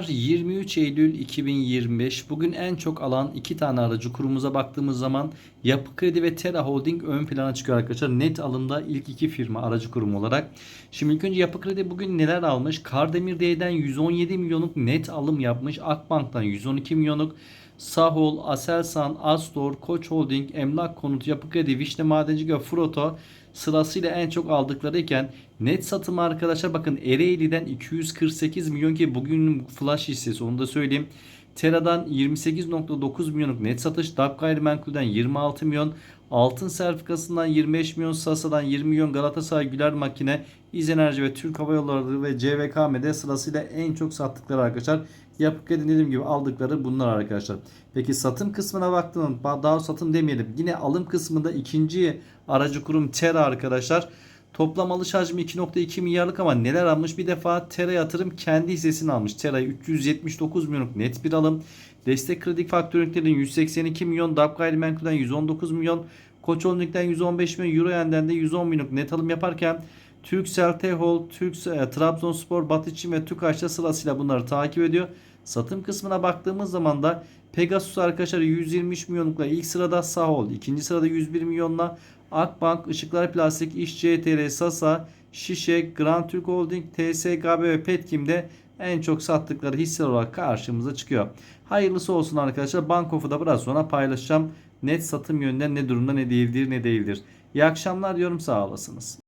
23 Eylül 2025 bugün en çok alan iki tane aracı kurumuza baktığımız zaman Yapı Kredi ve Terra Holding ön plana çıkıyor arkadaşlar. Net alımda ilk iki firma aracı kurum olarak. Şimdi ilk önce Yapı Kredi bugün neler almış? Kardemir D'den 117 milyonluk net alım yapmış. Akbank'tan 112 milyonluk. Sahol, Aselsan, Astor, Koç Holding, Emlak Konut, Yapı Kredi, Vişne Madencilik ve Froto sırasıyla en çok aldıkları iken net satımı arkadaşlar bakın Ereğli'den 248 milyon ki bugünün flash hissesi onu da söyleyeyim. Tera'dan 28.9 milyonluk net satış, DAP Gayrimenkul'den 26 milyon, Altın Sertifikası'ndan 25 milyon, Sasa'dan 20 milyon, Galatasaray Güler Makine, İz Enerji ve Türk Hava Yolları ve CVKM'de sırasıyla en çok sattıkları arkadaşlar. Yapı kredi dediğim gibi aldıkları bunlar arkadaşlar. Peki satım kısmına baktığımda daha satım demeyelim. Yine alım kısmında ikinci aracı kurum Tera arkadaşlar. Toplam alış hacmi 2.2 milyarlık ama neler almış? Bir defa Tera yatırım kendi hissesini almış. Tera'yı 379 milyonluk net bir alım. Destek kredi faktörlüklerin 182 milyon, DAP gayrimenkulden 119 milyon, Koç Holding'den 115 milyon, Euroyen'den de 110 milyonluk net alım yaparken Turkcell, Tehol, Türk, e, Trabzonspor, Batıçin ve Tükaş'ta sırasıyla bunları takip ediyor. Satım kısmına baktığımız zaman da Pegasus arkadaşlar 123 milyonlukla ilk sırada Sahol, ikinci sırada 101 milyonla Akbank, Işıklar Plastik, İş CTR, Sasa, Şişe, Grand Türk Holding, TSGB ve Petkim'de en çok sattıkları hisseler olarak karşımıza çıkıyor. Hayırlısı olsun arkadaşlar. Bankof'u da biraz sonra paylaşacağım. Net satım yönünden ne durumda ne değildir ne değildir. İyi akşamlar diyorum sağ olasınız.